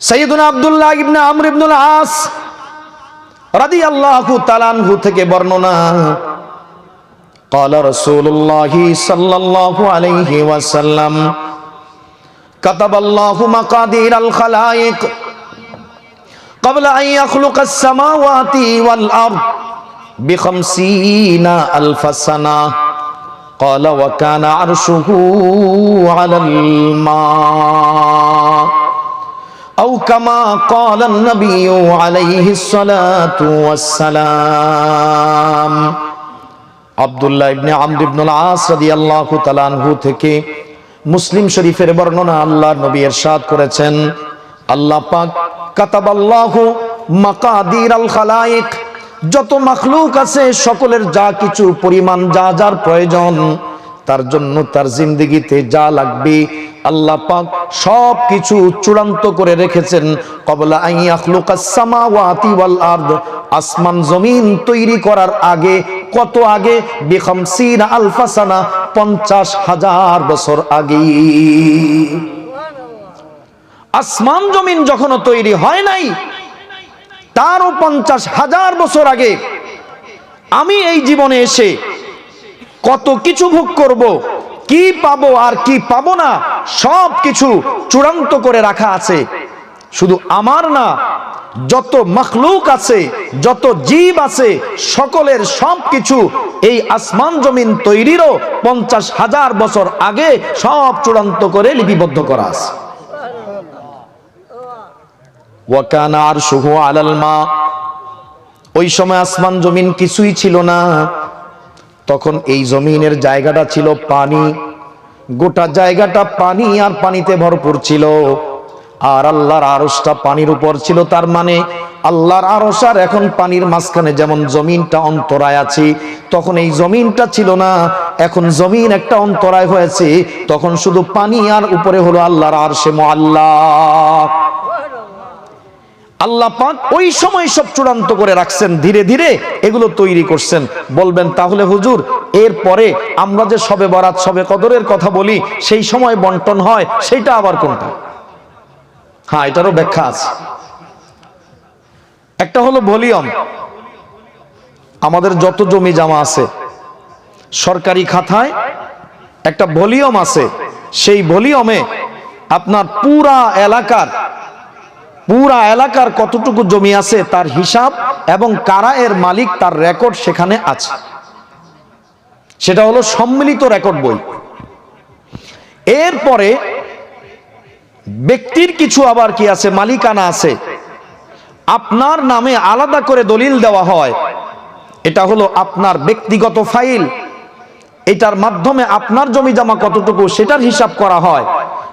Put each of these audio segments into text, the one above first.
সৈয়দুনা আব্দুল্লাহ ইবনে আমর ইবনুল আস রাদিয়াল্লাহু তাআলা আনহু থেকে বর্ণনা قال رسول الله صلى الله عليه وسلم كتب الله مقادير الخلائق قبل أن يخلق السماوات والأرض بخمسين ألف سنة قال وكان عرشه على الماء থেকে মুসলিম শরীফের বর্ণনা আল্লাহ নবী এরশাদ করেছেন, আল্লাহ মাকাদির আল যত মখলুক আছে সকলের যা কিছু পরিমাণ, যা যার প্রয়োজন, তার জন্য তার জিন্দগিতে যা লাগবে, আল্লাহ পাক সব কিছু চূড়ান্ত করে রেখেছেন। কবলা সামাওয়াতি ওয়াল আরদ, আসমান জমিন তৈরি করার আগে, কত আগে? বিখামসিন আলফা সানা, পঞ্চাশ হাজার বছর আগে। আসমান জমিন যখনও তৈরি হয় নাই, তারও পঞ্চাশ হাজার বছর আগে। আমি এই জীবনে এসে কত কিছু ভোগ করব কি পাবো আর কি পাবো না, সব কিছু চূড়ান্ত করে রাখা আছে। শুধু আমার না, যত মখলুক আছে, যত জীব আছে, সকলের সব কিছু এই আসমান জমিন তৈরিরও পঞ্চাশ হাজার বছর আগে সব চূড়ান্ত করে লিপিবদ্ধ করা আছে। ওয়াকানা আর শুহু আলাল মা, ওই সময় আসমান জমিন কিছুই ছিল না। তখন এই জমিনের জায়গাটা ছিল পানি। গোটা জায়গাটা পানি আর পানিতে ভরপুর ছিল। আর আল্লাহর আরসটা পানির উপর ছিল, তার মানে আল্লাহর আরস আর এখন পানির মাঝখানে যেমন জমিনটা অন্তরায় আছে, তখন এই জমিনটা ছিল না। এখন জমিন একটা অন্তরায় হয়েছে, তখন শুধু পানি আর উপরে হলো আল্লাহর আরশে আল্লাহ আল্লাহ পাক ওই সময় সব চূড়ান্ত করে রাখছেন, ধীরে ধীরে এগুলো তৈরি করছেন। বলবেন, তাহলে হুজুর, এরপরে আমরা যে সবে বরাত, সবে কদরের কথা বলি, সেই সময় বন্টন হয় সেইটা আবার কোনটা? হ্যাঁ এটারও ব্যাখ্যা আছে। একটা হলো ভলিউম। আমাদের যত জমি জামা আছে, সরকারি খাতায় একটা ভলিউম আছে, সেই ভলিউমে আপনার পুরা এলাকার পুরা এলাকার কতটুকু জমি আছে তার হিসাব এবং কারা এর মালিক তার রেকর্ড সেখানে আছে। সেটা হলো সম্মিলিত রেকর্ড বই। এরপরে ব্যক্তির কিছু আবার কি আছে, মালিকানা আছে। আপনার নামে আলাদা করে দলিল দেওয়া হয়। এটা হলো আপনার ব্যক্তিগত ফাইল। এটার মাধ্যমে আপনার জমি জমা কতটুকু সেটার হিসাব করা হয়।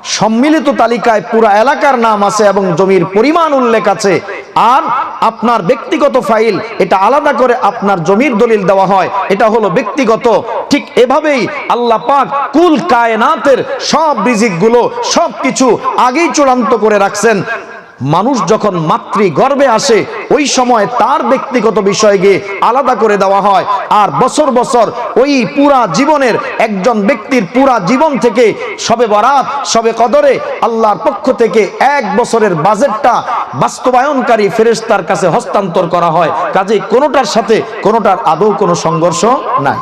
সম্মিলিত তালিকায় পুরা এলাকার নাম আছে এবং জমির পরিমাণ উল্লেখ আছে। আর আপনার ব্যক্তিগত ফাইল, এটা আলাদা করে আপনার জমির দলিল দেওয়া হয়। এটা হলো ব্যক্তিগত। ঠিক এভাবেই আল্লাহ পাক কুল কায়নাতের সব রিজিকগুলো সব কিছু আগেই চূড়ান্ত করে রাখছেন। মানুষ যখন মাতৃ গর্বে আসে, ওই সময় তার ব্যক্তিগত বিষয়কে আলাদা করে দেওয়া হয়। আর বছর বছর ওই পুরা জীবনের একজন ব্যক্তির পুরা জীবন থেকে সবে বরাত, সবে কদরে আল্লাহর পক্ষ থেকে এক বছরের বাজেটটা বাস্তবায়নকারী ফেরেশতার কাছে হস্তান্তর করা হয়। কাজে কোনোটার সাথে কোনোটার আদৌ কোনো সংঘর্ষ নাই।